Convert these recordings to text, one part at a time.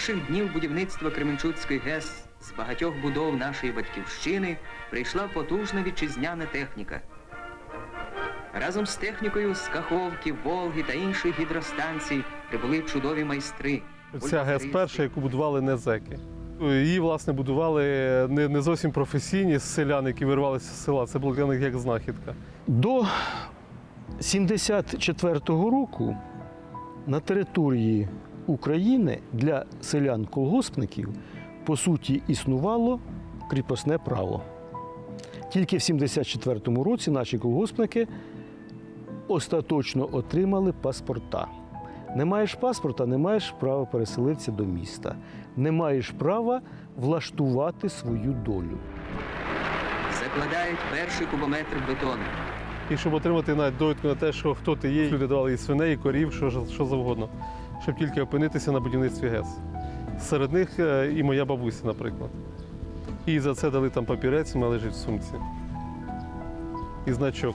перших днів будівництва Кременчуцької ГЕС з багатьох будов нашої батьківщини прийшла потужна вітчизняна техніка. Разом з технікою з Каховки, Волги та інших гідростанцій прибули чудові майстри. Ця ГЕС перша, яку будували не зеки. Її, власне, будували не, не зовсім професійні селяни, які вирвалися з села. Це було для них як знахідка. До 74-го року на території України для селян-колгоспників по суті існувало кріпосне право. Тільки в 74-му році наші колгоспники остаточно отримали паспорта. Не маєш паспорта, не маєш права переселитися до міста. Не маєш права влаштувати свою долю. Закладають перший кубометр бетону. І щоб отримати навіть довідку на те, що хто ти є, люди давали і свиней, і корів, що, що завгодно, щоб тільки опинитися на будівництві ГЕС. Серед них е, і моя бабуся, наприклад. І за це дали там папірець, вона лежить в сумці. І значок.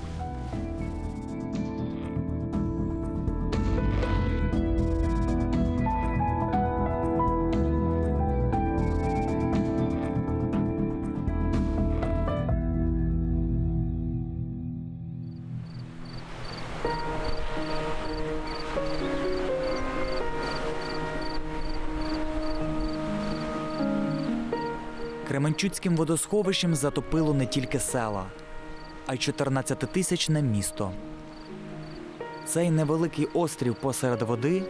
Кременчуцьким водосховищем затопило не тільки села, а й 14-тисячне місто. Цей невеликий острів посеред води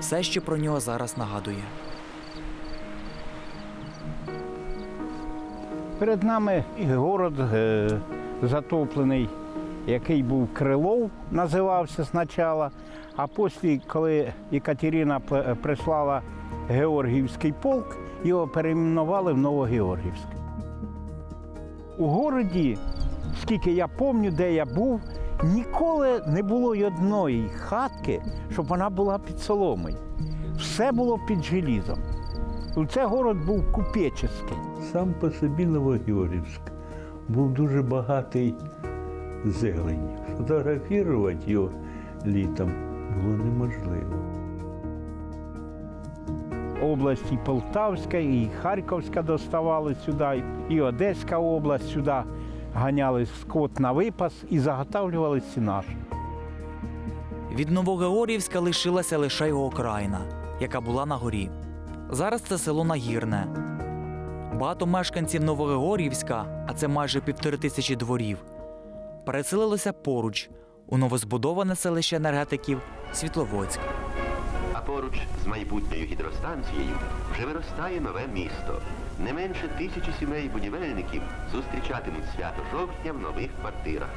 все ще про нього зараз нагадує. Перед нами город е, затоплений, який був Крилов, називався спочатку, а після, коли Екатерина прислала Георгіївський полк, його перейменували в Новогеоргівськ. У городі, скільки я пам'ятаю, де я був, ніколи не було одної хатки, щоб вона була під соломою. Все було під желізом. Це город був купеческий. Сам по собі Новогеоргівськ був дуже багатий зеленню. Фотографувати його літом було неможливо. області Полтавська і Харківська доставали сюди, і Одеська область сюди ганяли скот на випас і заготавлювали сінаж. Від Новогеоргіївська лишилася лише його окраїна, яка була на горі. Зараз це село Нагірне. Багато мешканців Новогеоргіївська, а це майже півтори тисячі дворів, переселилося поруч у новозбудоване селище енергетиків Світловодськ. А поруч з майбутньою гідростанцією вже виростає нове місто. Не менше тисячі сімей будівельників зустрічатимуть свято жовтня в нових квартирах.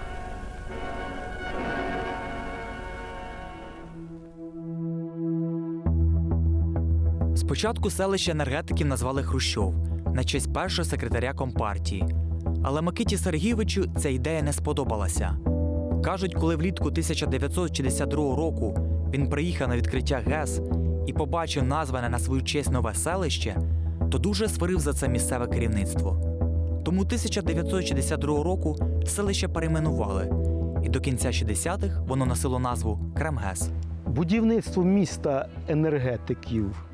Спочатку селище енергетиків назвали Хрущов на честь першого секретаря компартії. Але Микиті Сергійовичу ця ідея не сподобалася. Кажуть, коли влітку 1962 року він приїхав на відкриття ГЕС і побачив назване на свою честь нове селище, то дуже сварив за це місцеве керівництво. Тому 1962 року селище перейменували, і до кінця 60-х воно носило назву Кремгес. Будівництво міста енергетиків,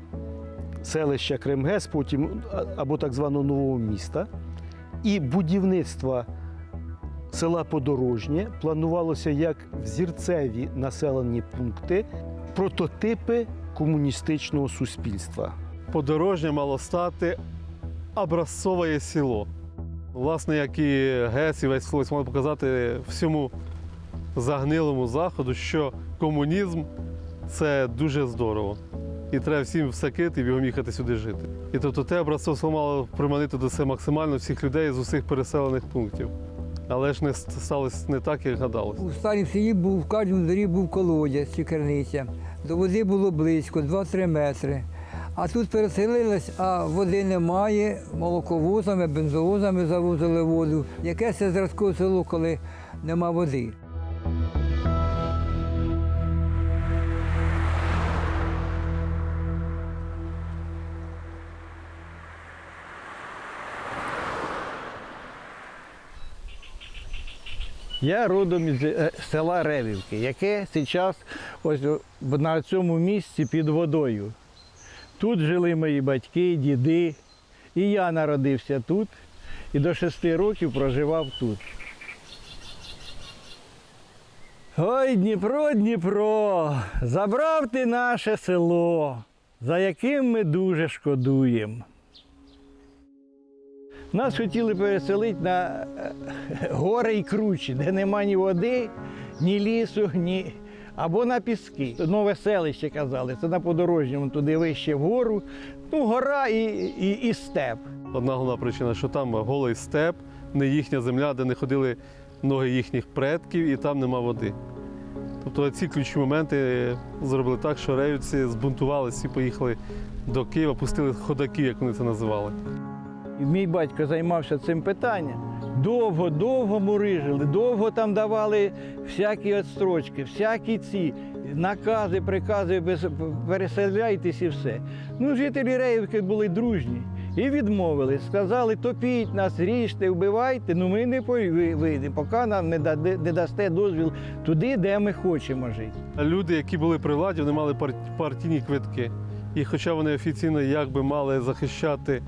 селища Кремгес, потім або так званого нового міста, і будівництво села Подорожнє планувалося як взірцеві населені пункти, прототипи комуністичного суспільства. Подорожнє мало стати образцове село. Власне, як і ГЕС і весь Флойс мали показати всьому загнилому заходу, що комунізм це дуже здорово. І треба всім все кити і бігом їхати сюди жити. І тобто те образцове село мало приманити до себе максимально всіх людей з усіх переселених пунктів. Але ж не сталося не так, як гадалось. У старій селі був в кожному дворі був колодязь чи керниця. До води було близько, 2-3 метри. А тут переселились, а води немає, молоковозами, бензовозами завозили воду. Яке це зразкове село, коли нема води? Я родом із е, села Ревівки, яке зараз ось на цьому місці під водою. Тут жили мої батьки, діди. І я народився тут і до шести років проживав тут. Ой, Дніпро, Дніпро, забрав ти наше село, за яким ми дуже шкодуємо. Нас хотіли переселити на е, гори і кручі, де нема ні води, ні лісу, ні. Або на піски. Нове селище казали, це на подорожньому, туди вище вгору. Ну, гора і, і, і степ. Одна головна причина, що там голий степ, не їхня земля, де не ходили ноги їхніх предків, і там нема води. Тобто ці ключові моменти зробили так, що ревівці збунтувалися і поїхали до Києва, пустили ходаків, як вони це називали. Мій батько займався цим питанням. Довго, довго мурижили, довго там давали всякі відстрочки, всякі ці накази, прикази, переселяйтесь і все. Ну, жителі Реївки були дружні і відмовили. Сказали, топіть нас, ріжте, вбивайте, ну ми не вийдемо, поки нам не, не дасте дозвіл туди, де ми хочемо жити. Люди, які були при владі, вони мали партійні квитки. І хоча вони офіційно якби мали захищати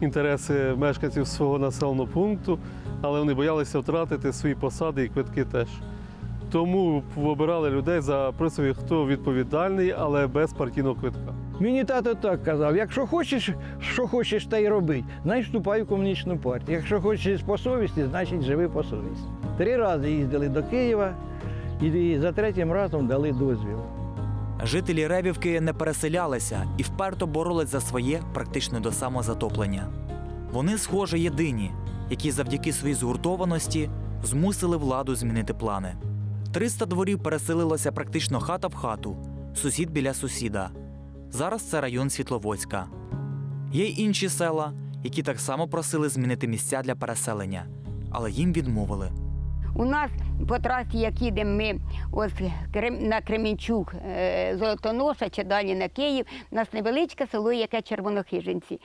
інтереси мешканців свого населеного пункту, але вони боялися втратити свої посади і квитки теж. Тому обирали людей за принципі, хто відповідальний, але без партійного квитка. Мені тато так казав: якщо хочеш, що хочеш, та й роби, значить вступай в комуністичну партію. Якщо хочеш по совісті, значить живи по совісті. Три рази їздили до Києва і за третім разом дали дозвіл. Жителі Ревівки не переселялися і вперто боролись за своє практично до самозатоплення. Вони, схоже, єдині, які завдяки своїй згуртованості змусили владу змінити плани. 300 дворів переселилося практично хата в хату, сусід біля сусіда. Зараз це район Світловодська. Є й інші села, які так само просили змінити місця для переселення, але їм відмовили. У нас по трасі, як їдемо ми ось на Кременчук, е, Золотоноша чи далі на Київ, у нас невеличке село, яке Червонохижинці.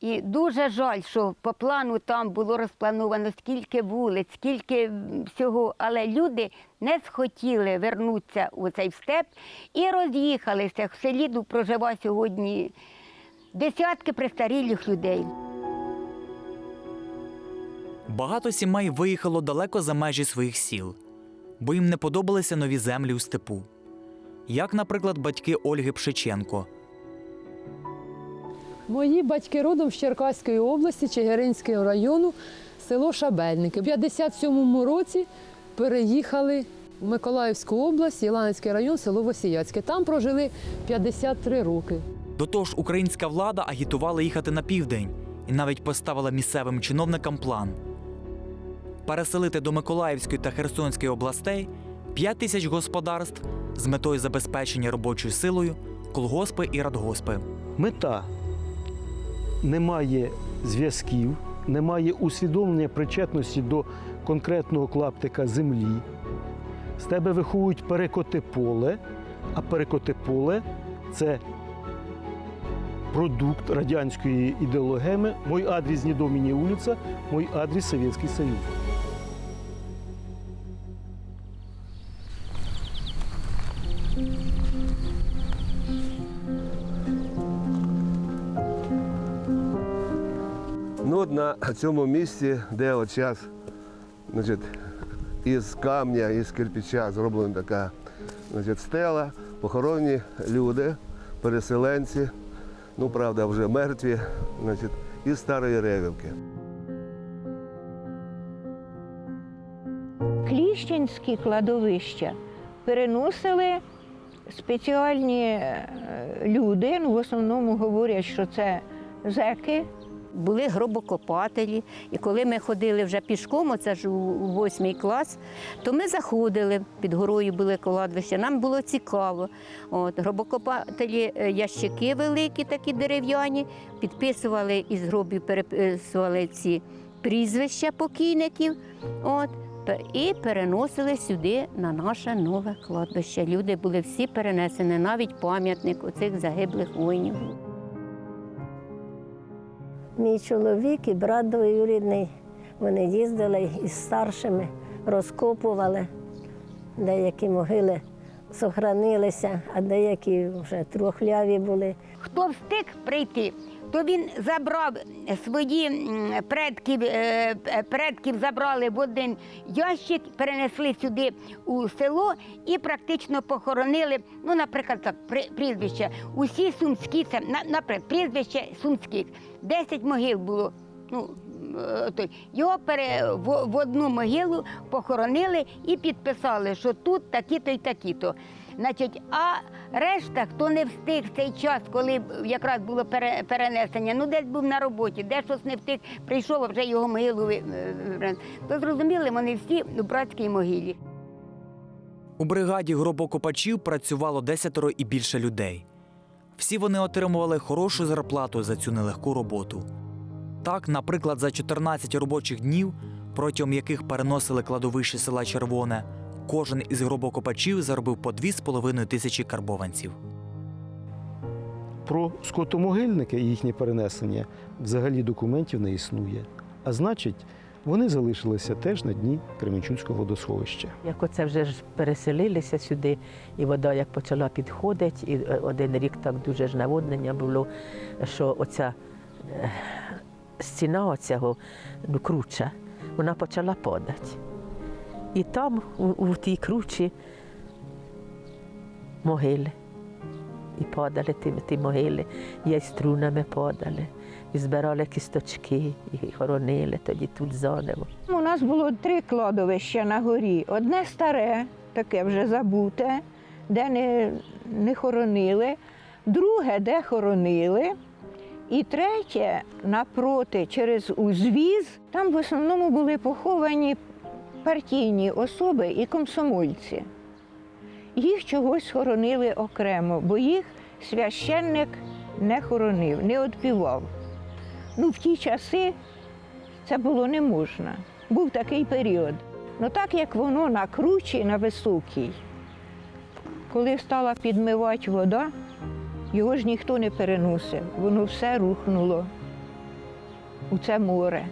І дуже жаль, що по плану там було розплановано скільки вулиць, скільки всього, але люди не схотіли вернутися у цей степ і роз'їхалися. В селі ну, проживає сьогодні десятки престарілих людей. Багато сімей виїхало далеко за межі своїх сіл, бо їм не подобалися нові землі у степу. Як, наприклад, батьки Ольги Пшиченко. Мої батьки родом з Черкаської області, Чигиринського району, село Шабельники. У 57-му році переїхали в Миколаївську область, Єланецький район, село Восіяцьке. Там прожили 53 роки. До того ж, українська влада агітувала їхати на південь і навіть поставила місцевим чиновникам план переселити до Миколаївської та Херсонської областей 5 тисяч господарств з метою забезпечення робочою силою, колгоспи і радгоспи. Мета немає зв'язків, немає усвідомлення причетності до конкретного клаптика землі. З тебе виховують перекоти поле, а перекоти поле це продукт радянської ідеологеми. Мой адрес не доміні вулиця, мой адрес Совєтський Союз. На цьому місці, де от зараз значить, із камня, із кирпича зроблена така значить, стела, похоронені люди, переселенці, ну, правда, вже мертві, значить, із Старої Ревівки. Кліщенські кладовища переносили спеціальні е, люди, ну в основному говорять, що це зеки. Були гробокопателі, і коли ми ходили вже пішком, оце ж у восьмий клас, то ми заходили під горою були кладовища. Нам було цікаво. От гробокопателі е, ящики великі, такі дерев'яні, підписували із гробів, переписували ці прізвища покійників. От і переносили сюди на наше нове кладбище. Люди були всі перенесені, навіть пам'ятник оцих загиблих воїнів. Мій чоловік і брат двоюрідний, вони їздили із старшими, розкопували. Деякі могили сохранилися, а деякі вже трухляві були. хто встиг прийти, то він забрав свої предків, е, предків забрали в один ящик, перенесли сюди у село і практично похоронили. Ну, наприклад, так, прізвище. Усі сумські, це на- наприклад, прізвище сумських. Десять могил було. Ну, е, той. Його пере, в, в одну могилу похоронили і підписали, що тут такі-то і такі-то. Значить, а решта, хто не встиг в цей час, коли якраз було перенесення, ну десь був на роботі, де щось не встиг, прийшов, а вже його могилу е, то зрозуміли, вони всі у братській могилі. У бригаді гробокопачів працювало десятеро і більше людей. Всі вони отримували хорошу зарплату за цю нелегку роботу. Так, наприклад, за 14 робочих днів, протягом яких переносили кладовище села Червоне, кожен із гробокопачів заробив по 2,5 тисячі карбованців. Про скотомогильники і їхнє перенесення взагалі документів не існує. А значить, вони залишилися теж на дні Кременчуцького водосховища. Як оце вже ж переселилися сюди, і вода як почала підходити, і е, один рік так дуже ж наводнення було, що оця е, стіна оцього ну, круча, вона почала падати. І там, у, у тій кручі, могили. І падали ті, ті могили, і й струнами падали, і збирали кісточки, і хоронили тоді тут заново. У нас було три кладовища на горі. Одне старе, таке вже забуте, де не, не хоронили, друге, де хоронили, і третє напроти через узвіз. Там в основному були поховані партійні особи і комсомольці. Їх чогось хоронили окремо, бо їх священник не хоронив, не відпівав. Ну, в ті часи це було не можна. Був такий період. Ну так як воно на кручі, на високій, коли стала підмивати вода, його ж ніхто не переносив, воно все рухнуло у це море.